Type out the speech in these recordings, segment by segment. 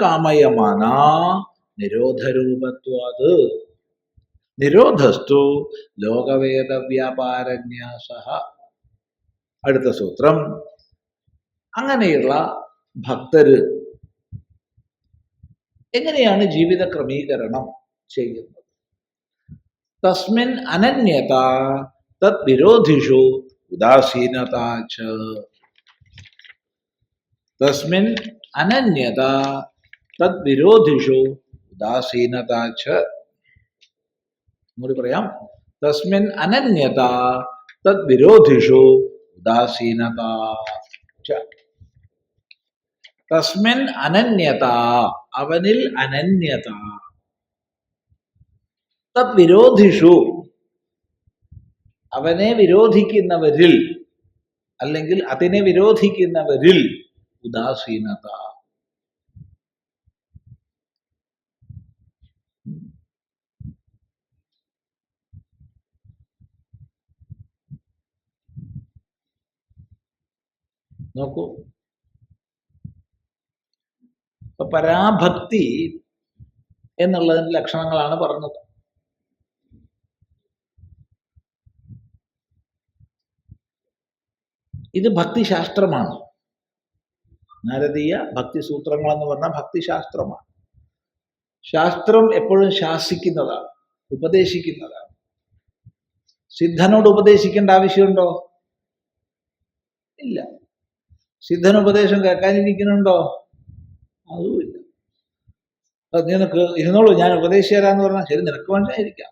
കാമയമാന നിരോധരൂപത്വാത്. നിരോധസ്തു ലോകവേദവ്യാപാരന്യാസ. അടുത്ത സൂത്രം. അങ്ങനെയുള്ള ഭക്തര് എങ്ങനെയാണ് ജീവിത ക്രമീകരണം ചെയ്യുന്നത്? തസ്മിൻ അനന്യത തദ്വിരോധിഷു ഉദാസീനത തസ്മിൻ അനന്യത തത് വിരോധിഷു ഉദാസീനത ഒന്നുകൂടി പറയാം തസ്മിൻ അനന്യത തത് വിരോധിഷു ഉദാസീനത തസ്മിൻ അനന്യത അവനിൽ അനന്യത തത് വിരോധിഷു അവനെ വിരോധിക്കുന്നവരിൽ അല്ലെങ്കിൽ അതിനെ വിരോധിക്കുന്നവരിൽ ഉദാസീനത. നോക്കൂ. പരാഭക്തി എന്നുള്ളതിന്റെ ലക്ഷണങ്ങളാണ് പറഞ്ഞത്. ഇത് ഭക്തിശാസ്ത്രമാണ്. നാരദീയ ഭക്തി സൂത്രങ്ങൾ എന്ന് പറഞ്ഞാൽ ഭക്തിശാസ്ത്രമാണ്. ശാസ്ത്രം എപ്പോഴും ശാസിക്കുന്നതാണ് ഉപദേശിക്കുന്നതാണ്. സിദ്ധനോട് ഉപദേശിക്കേണ്ട ആവശ്യമുണ്ടോ? ഇല്ല. സിദ്ധൻ ഉപദേശം കേൾക്കാനിരിക്കുന്നുണ്ടോ? അതുമില്ല. അത് നിനക്ക് ഇരുന്നോളൂ ഞാൻ ഉപദേശിച്ചു തരാന്ന് പറഞ്ഞാൽ ശരി നിനക്ക് വേണ്ടായിരിക്കാം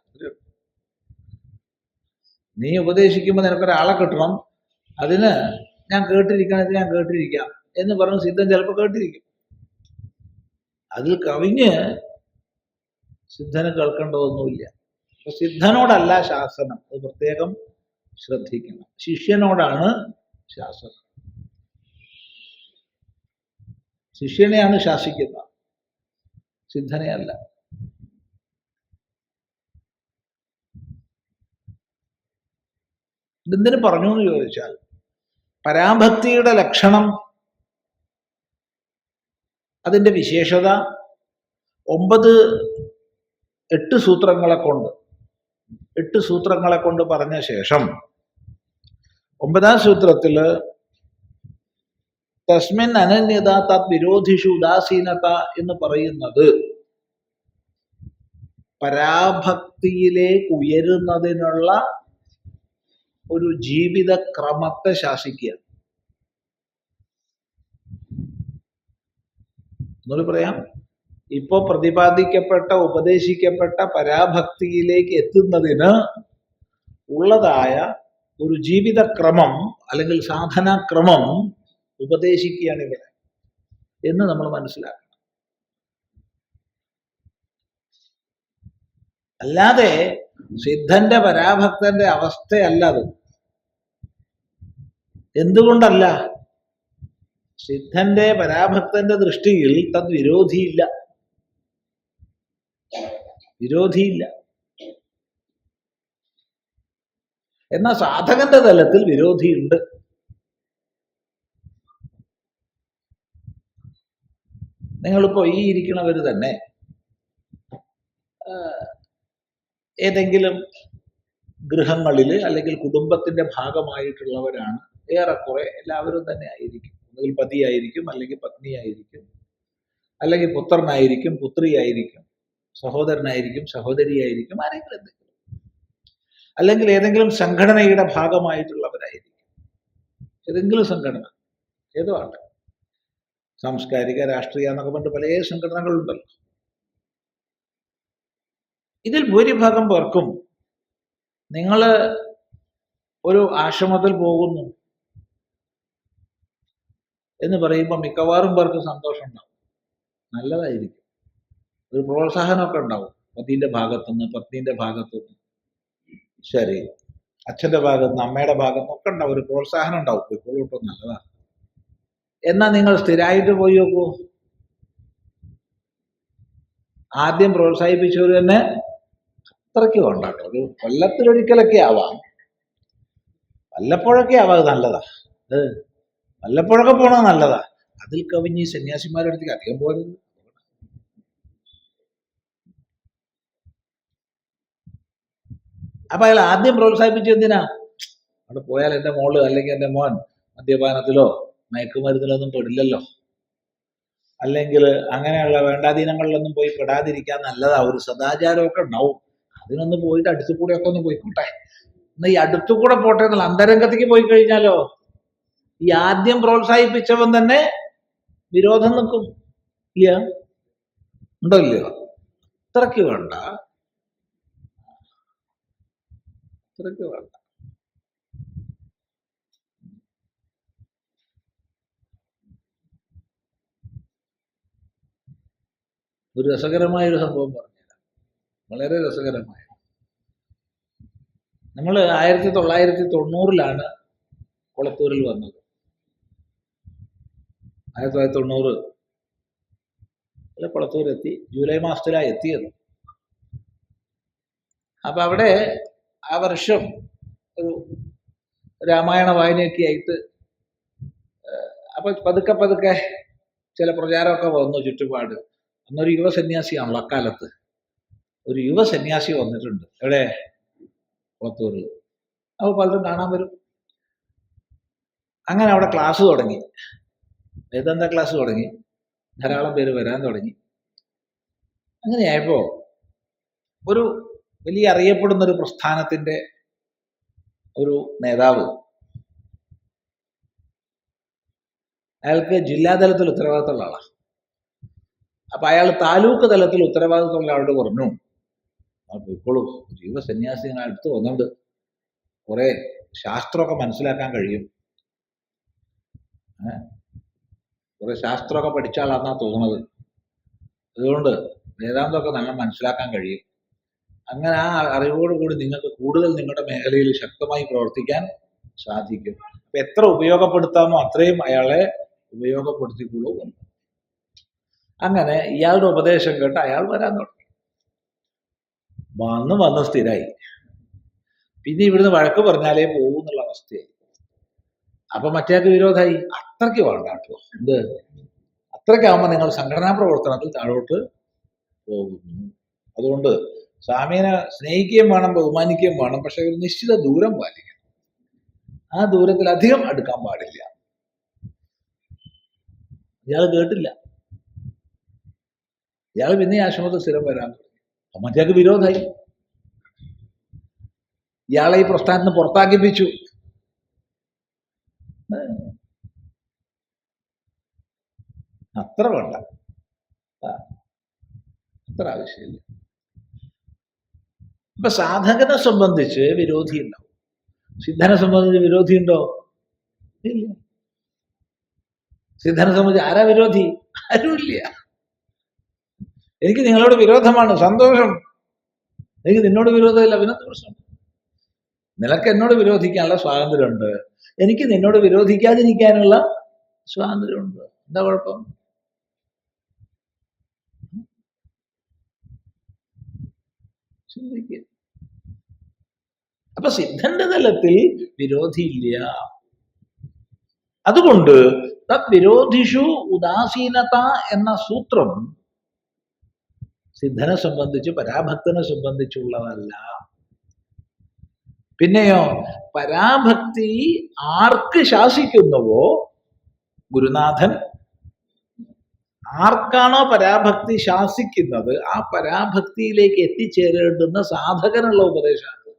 നീ ഉപദേശിക്കുമ്പോൾ നിനക്കൊരാളെ കിട്ടണം അതിന് ഞാൻ കേട്ടിരിക്കണത് ഞാൻ കേട്ടിരിക്കാം എന്ന് പറഞ്ഞ് സിദ്ധൻ ചിലപ്പോൾ കേട്ടിരിക്കും. അതിൽ കവിഞ്ഞ് സിദ്ധന് കേൾക്കേണ്ടതൊന്നുമില്ല. അപ്പൊ സിദ്ധനോടല്ല ശാസനം. അത് പ്രത്യേകം ശ്രദ്ധിക്കണം. ശിഷ്യനോടാണ് ശാസനം. ശിഷ്യനെയാണ് ശാസിക്കുന്നത്. സിദ്ധനെയല്ല. ഇതെന്തിനു പറഞ്ഞു എന്ന് ചോദിച്ചാൽ പരാഭക്തിയുടെ ലക്ഷണം. അതിന്റെ വിശേഷത ഒമ്പത് എട്ട് സൂത്രങ്ങളെ കൊണ്ട് എട്ട് സൂത്രങ്ങളെ കൊണ്ട് പറഞ്ഞ ശേഷം ഒമ്പതാം സൂത്രത്തിൽ തസ്മിൻ അനന്യത തത് വിരോധിഷു ഉദാസീനത എന്ന് പറയുന്നത് പരാഭക്തിയിലേക്ക് ഉയരുന്നതിനുള്ള ഒരു ജീവിത ക്രമത്തെ ശാസിക്കുക. എന്നോട് പറയാം. ഇപ്പോ പ്രതിപാദിക്കപ്പെട്ട ഉപദേശിക്കപ്പെട്ട പരാഭക്തിയിലേക്ക് എത്തുന്നതിന് ഉള്ളതായ ഒരു ജീവിതക്രമം അല്ലെങ്കിൽ സാധനാക്രമം ഉപദേശിക്കുകയാണ് ഇവിടെ എന്ന് നമ്മൾ മനസ്സിലാക്കണം. അല്ലാതെ സിദ്ധന്റെ പരാഭക്തന്റെ അവസ്ഥയല്ല അത്. എന്തുകൊണ്ടല്ല? സിദ്ധന്റെ പരാഭക്തന്റെ ദൃഷ്ടിയിൽ തദ്വിരോധിയില്ല വിരോധിയില്ല. എന്നാൽ സാധകന്റെ തലത്തിൽ വിരോധിയുണ്ട്. നിങ്ങളിപ്പോ ഈ ഇരിക്കണവർ തന്നെ ഏതെങ്കിലും ഗൃഹങ്ങളിൽ അല്ലെങ്കിൽ കുടുംബത്തിന്റെ ഭാഗമായിട്ടുള്ളവരാണ് ഏറെക്കുറെ എല്ലാവരും തന്നെ ആയിരിക്കും. ഒന്നുകിൽ പതിയായിരിക്കും അല്ലെങ്കിൽ പത്നിയായിരിക്കും അല്ലെങ്കിൽ പുത്രനായിരിക്കും പുത്രിയായിരിക്കും സഹോദരനായിരിക്കും സഹോദരിയായിരിക്കും ആരെങ്കിലും എന്തെങ്കിലും. അല്ലെങ്കിൽ ഏതെങ്കിലും സംഘടനയുടെ ഭാഗമായിട്ടുള്ളവരായിരിക്കും. ഏതെങ്കിലും സംഘടന ഏതോ ആട്ടെ സാംസ്കാരിക രാഷ്ട്രീയ എന്നൊക്കെ പറഞ്ഞിട്ട് പല സംഘടനകളുണ്ടല്ലോ. ഇതിൽ ഭൂരിഭാഗം പേർക്കും നിങ്ങൾ ഒരു ആശ്രമത്തിൽ പോകുന്നു എന്ന് പറയുമ്പോൾ മിക്കവാറും പേർക്ക് സന്തോഷം ഉണ്ടാവും. നല്ലതായിരിക്കും. ഒരു പ്രോത്സാഹനമൊക്കെ ഉണ്ടാവും. പതിന്റെ ഭാഗത്തുനിന്ന് പത്നിന്റെ ഭാഗത്തുനിന്ന്. ശരി. അച്ഛന്റെ ഭാഗത്തുനിന്ന് അമ്മയുടെ ഭാഗത്തുനിന്ന് ഒക്കെ ഉണ്ടാവും. ഒരു പ്രോത്സാഹനം ഉണ്ടാവും. ഇപ്പോഴോട്ടോ നല്ലതാണ്. എന്നാ നിങ്ങൾ സ്ഥിരമായിട്ട് പോയി നോക്കൂ. ആദ്യം പ്രോത്സാഹിപ്പിച്ചവർ തന്നെ അത്രയ്ക്ക് കൊണ്ടാട്ടോ ഒരു കൊല്ലത്തിലൊരിക്കലൊക്കെ ആവാം. വല്ലപ്പോഴൊക്കെ ആവാം നല്ലതാ. വല്ലപ്പോഴൊക്കെ പോണോ നല്ലതാ. അതിൽ കവിഞ്ഞ് സന്യാസിമാരുടെ അടുത്തേക്ക് അധികം പോകരുത് അപ്പൊ അയാൾ ആദ്യം പ്രോത്സാഹിപ്പിച്ചത് എന്തിനാ? അവിടെ പോയാൽ എന്റെ മോൾ അല്ലെങ്കിൽ എന്റെ മോൻ മദ്യപാനത്തിലോ മയക്കുമരുന്നിലോ ഒന്നും പെടില്ലല്ലോ. അല്ലെങ്കിൽ അങ്ങനെയുള്ള വേണ്ടാധീനങ്ങളിലൊന്നും പോയി പെടാതിരിക്കാൻ നല്ലതാ. ഒരു സദാചാരമൊക്കെ ഉണ്ടാവും. അതിനൊന്ന് പോയിട്ട് അടുത്തു കൂടെ ഒക്കെ ഒന്ന് പോയിക്കോട്ടെ. എന്നാ ഈ അടുത്തു കൂടെ പോട്ടെ എന്നുള്ള അന്തരംഗത്തേക്ക് പോയി കഴിഞ്ഞാലോ? ഈ ആദ്യം പ്രോത്സാഹിപ്പിച്ചവൻ തന്നെ വിരോധം നിൽക്കും. ഇല്ല? ഉണ്ടോ ഇല്ലയോ? അത്രയ്ക്ക് വേണ്ട. അത്രയ്ക്ക് വേണ്ട. ഒരു രസകരമായ ഒരു സംഭവം പറഞ്ഞുതരാം. വളരെ രസകരമായ. നമ്മൾ ആയിരത്തി തൊള്ളായിരത്തി തൊണ്ണൂറിലാണ് കൊളത്തൂരിൽ വന്നത്. ആയിരത്തി തൊള്ളായിരത്തി തൊണ്ണൂറ് എത്തി. ജൂലൈ മാസത്തിലാണ് എത്തിയത്. അപ്പൊ അവിടെ ആ വർഷം ഒരു രാമായണ വായനയൊക്കെ ആയിട്ട് അപ്പൊ പതുക്കെ പതുക്കെ ചില പ്രചാരമൊക്കെ വന്നു ചുറ്റുപാട്. അന്നൊരു യുവ സന്യാസിയാണല്ലോ അക്കാലത്ത്. ഒരു യുവ സന്യാസി വന്നിട്ടുണ്ട്. എവിടെ? കുളത്തൂരിൽ അപ്പോൾ പലരും കാണാൻ വരും. അങ്ങനെ അവിടെ ക്ലാസ് തുടങ്ങി. വേദാന്ത ക്ലാസ് തുടങ്ങി? ധാരാളം പേര് വരാൻ തുടങ്ങി. അങ്ങനെയായപ്പോ ഒരു വലിയ അറിയപ്പെടുന്ന ഒരു പ്രസ്ഥാനത്തിന്റെ ഒരു നേതാവ് അയാൾക്ക് ജില്ലാതലത്തിൽ ഉത്തരവാദിത്തമുള്ള ആളാണ് അപ്പൊ അയാൾ താലൂക്ക് തലത്തിൽ ഉത്തരവാദിത്തമുള്ള ആളോട് പറഞ്ഞു ആ പോയിക്കോളൂ. ജീവ സന്യാസികൾ അടുത്ത് വന്നുകൊണ്ട് കുറെ ശാസ്ത്രമൊക്കെ മനസ്സിലാക്കാൻ കഴിയും? കുറെ ശാസ്ത്രമൊക്കെ പഠിച്ച ആളാന്നാ തോന്നുന്നത് അതുകൊണ്ട് വേദാന്തമൊക്കെ നല്ല മനസ്സിലാക്കാൻ കഴിയും. അങ്ങനെ ആ അറിവോട് കൂടി നിങ്ങൾക്ക് കൂടുതൽ നിങ്ങളുടെ മേഖലയിൽ ശക്തമായി പ്രവർത്തിക്കാൻ സാധിക്കും. അപ്പൊ എത്ര ഉപയോഗപ്പെടുത്താമോ അത്രയും അയാളെ ഉപയോഗപ്പെടുത്തിക്കൊള്ളൂ. അങ്ങനെ ഇയാളുടെ ഉപദേശം കേട്ട് അയാൾ വരാൻ തുടങ്ങി. വന്ന് വന്ന് സ്ഥിരായി. പിന്നെ ഇവിടുന്ന് വഴക്ക് പറഞ്ഞാലേ പോകും എന്നുള്ള അവസ്ഥയായി. അപ്പൊ മറ്റേക്ക് വിരോധമായി. അത്രയ്ക്ക് വേണ്ട കേട്ടോ എന്ത്? അത്രയ്ക്കാവുമ്പോൾ നിങ്ങൾ സംഘടനാ പ്രവർത്തനത്തിൽ താഴോട്ട് പോകുന്നു. അതുകൊണ്ട് സ്വാമീനെ സ്നേഹിക്കുകയും വേണം ബഹുമാനിക്കുകയും വേണം പക്ഷെ ഒരു നിശ്ചിത ദൂരം പാലിക്കണം. ആ ദൂരത്തിൽ അധികം അടുക്കാൻ പാടില്ല. ഇയാൾ കേട്ടില്ല. ഇയാൾ പിന്നെ ആശ്രമത്തിൽ സ്ഥിരം വരാൻ തുടങ്ങി. വിരോധമായി. ഇയാളെ ഈ പ്രസ്ഥാനത്തിന് പുറത്താക്കിപ്പിച്ചു. അത്ര വേണ്ട. അത്ര ആവശ്യമില്ല. ഇപ്പൊ സാധകനെ സംബന്ധിച്ച് വിരോധി ഉണ്ടാവും. സിദ്ധനെ സംബന്ധിച്ച് വിരോധി ഉണ്ടോ? ഇല്ല. സിദ്ധനെ സംബന്ധിച്ച് ആരാ വിരോധി? ആരുമില്ല. എനിക്ക് നിങ്ങളോട് വിരോധമാണ് സന്തോഷം. എനിക്ക് നിന്നോട് വിരോധമില്ല പിന്നെ പ്രശ്നം? നിനക്ക് എന്നോട് വിരോധിക്കാനുള്ള സ്വാതന്ത്ര്യമുണ്ട്. എനിക്ക് നിന്നോട് വിരോധിക്കാതിരിക്കാനുള്ള സ്വാതന്ത്ര്യമുണ്ട്. എന്താ കുഴപ്പം? ചിന്തിക്കുക അപ്പൊ സിദ്ധന്റെ തലത്തിൽ വിരോധിയില്ല. അതുകൊണ്ട് തത് വിരോധിഷു ഉദാസീനത എന്ന സൂത്രം സിദ്ധനെ സംബന്ധിച്ച് പരാഭക്തനെ സംബന്ധിച്ചുള്ളതല്ല. പിന്നെയോ പരാഭക്തി ആർക്ക് ശാസിക്കുന്നുവോ ഗുരുനാഥൻ ആർക്കാണോ പരാഭക്തി ശാസിക്കുന്നത് ആ പരാഭക്തിയിലേക്ക് എത്തിച്ചേരേണ്ടുന്ന സാധകനുള്ള ഉപദേശമാണ്.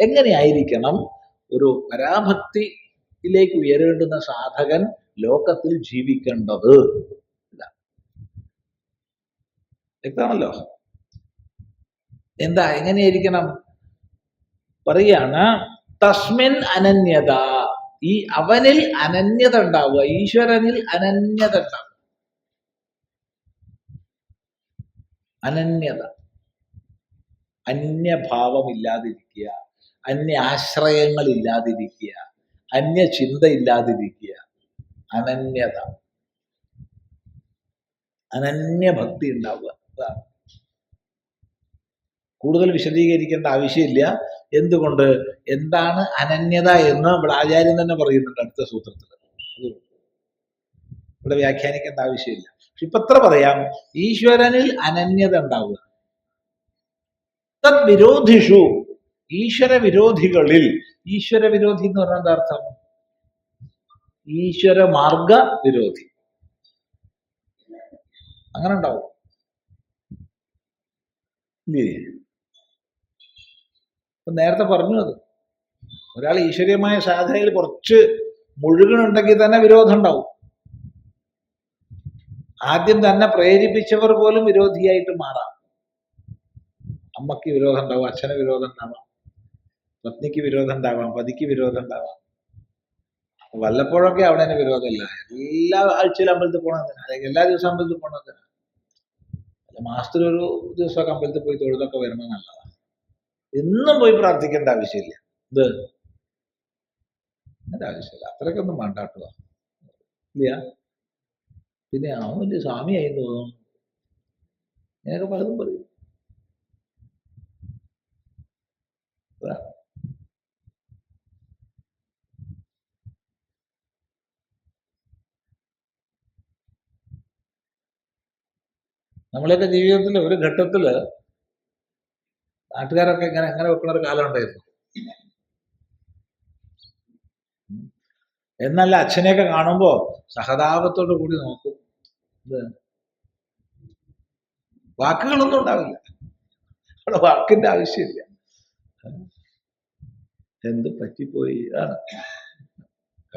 എങ്ങനെയായിരിക്കണം ഒരു പരാഭക്തിയിലേക്ക് ഉയരേണ്ടുന്ന സാധകൻ ലോകത്തിൽ ജീവിക്കേണ്ടത്. വ്യക്തമാണല്ലോ? എന്താ എങ്ങനെയായിരിക്കണം പറയാണ് തസ്മിൻ അനന്യത. ഈ അവനിൽ അനന്യത ഉണ്ടാവുക ഈശ്വരനിൽ അനന്യത ഉണ്ടാവുക. അനന്യത. അന്യഭാവമില്ലാതിരിക്കുക അന്യ ആശ്രയങ്ങൾ ഇല്ലാതിരിക്കുക അന്യ ചിന്ത ഇല്ലാതിരിക്കുക അനന്യത. അനന്യഭക്തി ഉണ്ടാവുക. കൂടുതൽ വിശദീകരിക്കേണ്ട ആവശ്യമില്ല. എന്തുകൊണ്ട്? എന്താണ് അനന്യത എന്ന് ഇവിടെ ആചാര്യൻ തന്നെ പറയുന്നുണ്ട് അടുത്ത സൂത്രത്തിൽ. അത് ഇവിടെ വ്യാഖ്യാനിക്കേണ്ട ആവശ്യമില്ല. പക്ഷെ ഇപ്പൊ എത്ര പറയാം ഈശ്വരനിൽ അനന്യത ഉണ്ടാവുക. തദ്വിരോധിഷു. ഈശ്വര വിരോധികളിൽ ഈശ്വര വിരോധി എന്ന് പറഞ്ഞാൽ എന്താ അർത്ഥം? ഈശ്വര മാർഗ വിരോധി അങ്ങനെ ഉണ്ടാവും നേരത്തെ പറഞ്ഞു അത്. ഒരാൾ ഈശ്വരീയമായ സാധനയിൽ കുറച്ച് മുഴുകണുണ്ടെങ്കിൽ തന്നെ വിരോധം ഉണ്ടാവും. ആദ്യം തന്നെ പ്രേരിപ്പിച്ചവർ പോലും വിരോധിയായിട്ട് മാറാം. അമ്മയ്ക്ക് വിരോധം ഉണ്ടാവും അച്ഛന് വിരോധം ഉണ്ടാവാം പത്നിക്ക് വിരോധം ഉണ്ടാവാം പതിക്ക് വിരോധം ഉണ്ടാവാം. വല്ലപ്പോഴൊക്കെ അവിടെ വിരോധമില്ല എല്ലാ ആഴ്ചയിലും അമ്പലത്തിൽ പോകണമെന്നില്ല അല്ലെങ്കിൽ എല്ലാ ദിവസവും അമ്പലത്തിൽ പോകണമെന്നില്ല അല്ല മാസത്തിൽ ഒരു ദിവസമൊക്കെ അമ്പലത്തിൽ പോയി തൊഴുതൊക്കെ വരുമ്പോൾ നല്ലതാണ് എന്നും പോയി പ്രാർത്ഥിക്കേണ്ട ആവശ്യമില്ല. ഇത് ആവശ്യമില്ല? അത്രയ്ക്കൊന്നും വേണ്ടാട്ടുക ഇല്ല. പിന്നെ അവൻ വലിയ സ്വാമിയായി തോന്നുന്നു. ഞാനൊക്കെ പലതും പറയും. നമ്മളൊക്കെ ജീവിതത്തിൽ ഒരു ഘട്ടത്തിൽ നാട്ടുകാരൊക്കെ ഇങ്ങനെ അങ്ങനെ വെക്കുന്ന ഒരു കാലം ഉണ്ടായിരുന്നു. എന്നല്ല അച്ഛനെയൊക്കെ കാണുമ്പോൾ സഹതാപത്തോടു കൂടി നോക്കും. വാക്കുകളൊന്നും ഉണ്ടാവില്ല. അവിടെ വാക്കിന്റെ ആവശ്യമില്ല. എന്ത് പറ്റിപ്പോയി? ആണ്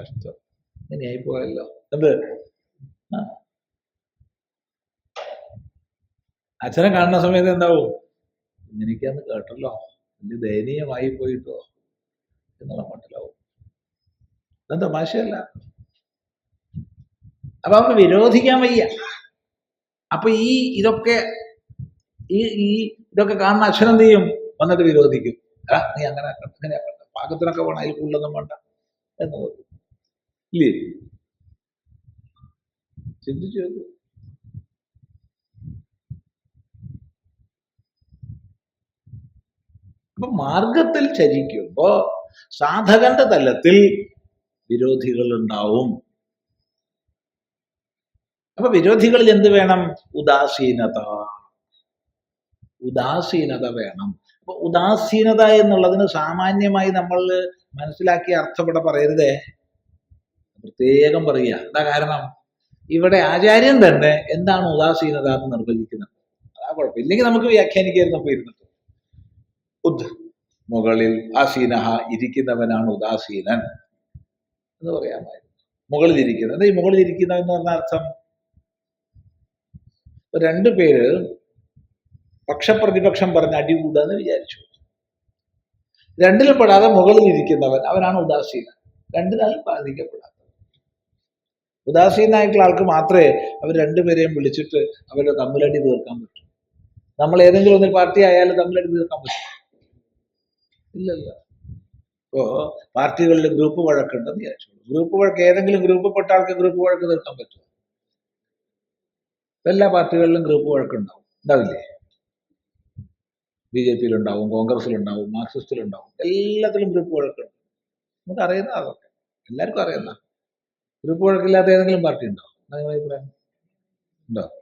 കഷ്ടം. അങ്ങനെയായി പോയല്ലോ. എന്ത്? അച്ഛനെ കാണുന്ന സമയത്ത് എന്താവും? ഇങ്ങനെയൊക്കെയാന്ന് കേട്ടല്ലോ. വലിയ ദയനീയമായി പോയിട്ടോ എന്നുള്ള മട്ടിലാവും. ഇതെന്താ തമാശയല്ല അപ്പൊ അവർക്ക് വിരോധിക്കാൻ വയ്യ. അപ്പൊ ഈ ഇതൊക്കെ ഈ ഈ ഇതൊക്കെ കാണുന്ന അച്ഛൻ ചെയ്യും? വന്നിട്ട് വിരോധിക്കും. ആ നീ അങ്ങനെ അങ്ങനെ. പാകത്തിനൊക്കെ വേണം അതിൽ കൂടുതലൊന്നും വേണ്ട എന്ന് പറയും ഇല്ലേ? ചിന്തിച്ചു നോക്കൂ. അപ്പൊ മാർഗത്തിൽ ചരിക്കുമ്പോ സാധകന്റെ തലത്തിൽ വിരോധികൾ ഉണ്ടാവും അപ്പൊ വിരോധികളിൽ എന്ത് വേണം? ഉദാസീനത. ഉദാസീനത വേണം. അപ്പൊ ഉദാസീനത എന്നുള്ളതിന് സാമാന്യമായി നമ്മൾ മനസ്സിലാക്കിയ അർത്ഥം ഇവിടെ പറയരുതേ. പ്രത്യേകം പറയുക. എന്താ കാരണം? ഇവിടെ ആചാര്യൻ തന്നെ എന്താണ് ഉദാസീനത എന്ന് നിർവചിക്കുന്നത്. അതാ കുഴപ്പം. ഇല്ലെങ്കിൽ നമുക്ക് വ്യാഖ്യാനിക്കായിരുന്നു ഇരുന്നിട്ട്. ഉദ്. മുകളിൽ ആസീനഹ ഇരിക്കുന്നവനാണ് ഉദാസീനൻ എന്ന് പറയാമായിരുന്നു. മുകളിൽ ഇരിക്കുന്നത്. ഈ മുകളിൽ ഇരിക്കുന്നവൻ എന്ന് പറഞ്ഞ അർത്ഥം? രണ്ടു പേര് പക്ഷപ്രതിപക്ഷം പറഞ്ഞ് അടികൂടാന്ന് വിചാരിച്ചു. രണ്ടിലും പെടാതെ മുകളിൽ ഇരിക്കുന്നവൻ അവനാണ് ഉദാസീനൻ. രണ്ടിനാലും ബാധിക്കപ്പെടാത്തത് ഉദാസീനായിട്ടുള്ള ആൾക്ക് മാത്രമേ അവർ രണ്ടുപേരെയും വിളിച്ചിട്ട് അവരുടെ തമ്മിലടി തീർക്കാൻ പറ്റൂ. നമ്മൾ ഏതെങ്കിലും ഒന്നിൽ പാർട്ടി ആയാലും തമ്മിലടി തീർക്കാൻ പറ്റും. ഇല്ലല്ല. ഇപ്പോ പാർട്ടികളിൽ ഗ്രൂപ്പ് വഴക്കുണ്ടെന്ന് വിചാരിച്ചോളൂ. ഗ്രൂപ്പ് വഴക്ക് ഏതെങ്കിലും ഗ്രൂപ്പ് പെട്ട ആൾക്ക് ഗ്രൂപ്പ് വഴക്ക് തീർക്കാൻ പറ്റും എല്ലാ പാർട്ടികളിലും ഗ്രൂപ്പ് വഴക്കുണ്ടാവും. ഉണ്ടാവില്ലേ? ബി ജെ പിയിലുണ്ടാവും കോൺഗ്രസിലുണ്ടാവും മാർക്സിസ്റ്റിലുണ്ടാവും. എല്ലാത്തിലും ഗ്രൂപ്പ് വഴക്കുണ്ട്. നമുക്ക് അറിയുന്ന അതൊക്കെ. എല്ലാവർക്കും അറിയുന്ന. ഗ്രൂപ്പ് വഴക്കില്ലാത്ത ഏതെങ്കിലും പാർട്ടി ഉണ്ടോ? നിങ്ങളുടെ അഭിപ്രായം? ഉണ്ടോ?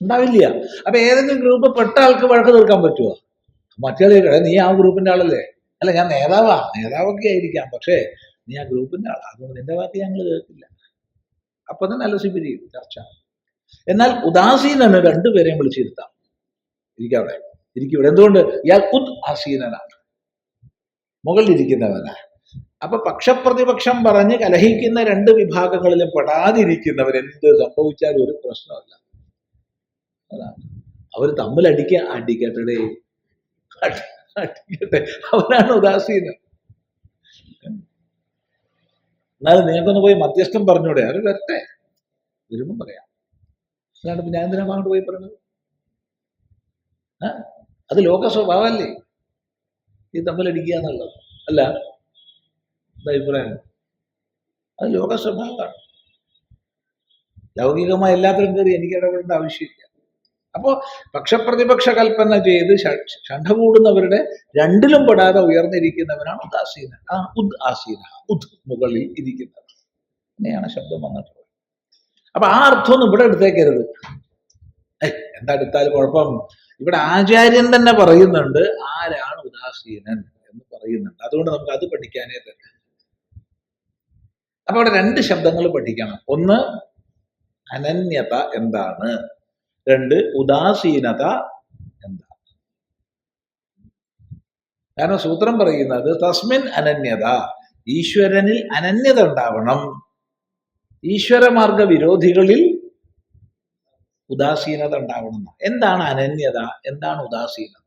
ഉണ്ടാവില്ല. അപ്പൊ ഏതെങ്കിലും ഗ്രൂപ്പ് പെട്ട ആൾക്ക് വഴക്ക് തീർക്കാൻ പറ്റുമോ മറ്റേ നീ ആ ഗ്രൂപ്പിന്റെ ആളല്ലേ? അല്ല ഞാൻ നേതാവാ. നേതാവൊക്കെ ആയിരിക്കാം. പക്ഷേ നീ ആ ഗ്രൂപ്പിന്റെ ആളാ. അതുകൊണ്ട് നിന്റെ വാക്ക് ഞങ്ങൾ കേൾക്കില്ല. അപ്പൊ തന്നെ അലസി പിരിയും ചർച്ച. എന്നാൽ ഉദാസീനന് രണ്ടുപേരെയും വിളിച്ചിരുത്താം ഇരിക്കവിടെ ഇരിക്കവിടെ എന്തുകൊണ്ട്? ഇയാൾ ഉദ് ആസീനനാണ്. മുകളിലിരിക്കുന്നവനാണ് അപ്പൊ പക്ഷപ്രതിപക്ഷം പറഞ്ഞ് കലഹിക്കുന്ന രണ്ട് വിഭാഗങ്ങളിലും പെടാതിരിക്കുന്നവർ എന്ത് സംഭവിച്ചാലും ഒരു പ്രശ്നമല്ല അതാണ്. അവർ തമ്മിൽ അടിക്ക അടിക്കട്ടെ അടിക്കട്ടെ. അവനാണ് ഉദാസീനം എന്നാലും നിങ്ങൾക്കൊന്ന് പോയി മധ്യസ്ഥം പറഞ്ഞൂടെ? അവർ വരട്ടെ വരുമ്പം പറയാം. അല്ലാണ്ട് പിന്നെ ഞാൻ എന്തിനാ അങ്ങോട്ട് പോയി പറഞ്ഞത്? അത് ലോക സ്വഭാവമല്ലേ? ഈ തമ്മിലടിക്കുക എന്നുള്ളത്. അല്ല അഭിപ്രായം? അത് ലോക സ്വഭാവമാണ്. ലൗകികമായ എല്ലാത്തിലും കയറി എനിക്ക് ഇടപെടേണ്ട ആവശ്യമില്ല. അപ്പോ പക്ഷപ്രതിപക്ഷ കൽപ്പന ചെയ്ത് ഷണ്ഠ കൂടുന്നവരുടെ രണ്ടിലും പെടാതെ ഉയർന്നിരിക്കുന്നവനാണ് ഉദാസീന ആ ഉദ് ആസീന ഉദ് മുകളിൽ ഇരിക്കുന്നത്. അങ്ങനെയാണ് ശബ്ദം വന്നിട്ടുള്ളത്. അപ്പൊ ആ അർത്ഥമൊന്നും ഇവിടെ എടുത്തേക്കരുത്. എന്താ എടുത്താൽ കുഴപ്പം. ഇവിടെ ആചാര്യൻ തന്നെ പറയുന്നുണ്ട് ആരാണ് ഉദാസീനൻ എന്ന് പറയുന്നുണ്ട്. അതുകൊണ്ട് നമുക്ക് അത് പഠിക്കാനേ തന്നെ അപ്പൊ അവിടെ രണ്ട് ശബ്ദങ്ങൾ പഠിക്കണം. ഒന്ന് അനന്യത എന്താണ്? രണ്ട് ഉദാസീനത എന്താണ് കാരണം സൂത്രം പറയുന്നത് തസ്മിൻ അനന്യത ഈശ്വരനിൽ അനന്യത ഉണ്ടാവണം. ഈശ്വരമാർഗ വിരോധികളിൽ ഉദാസീനത ഉണ്ടാവണം. എന്താണ് അനന്യത? എന്താണ് ഉദാസീനത?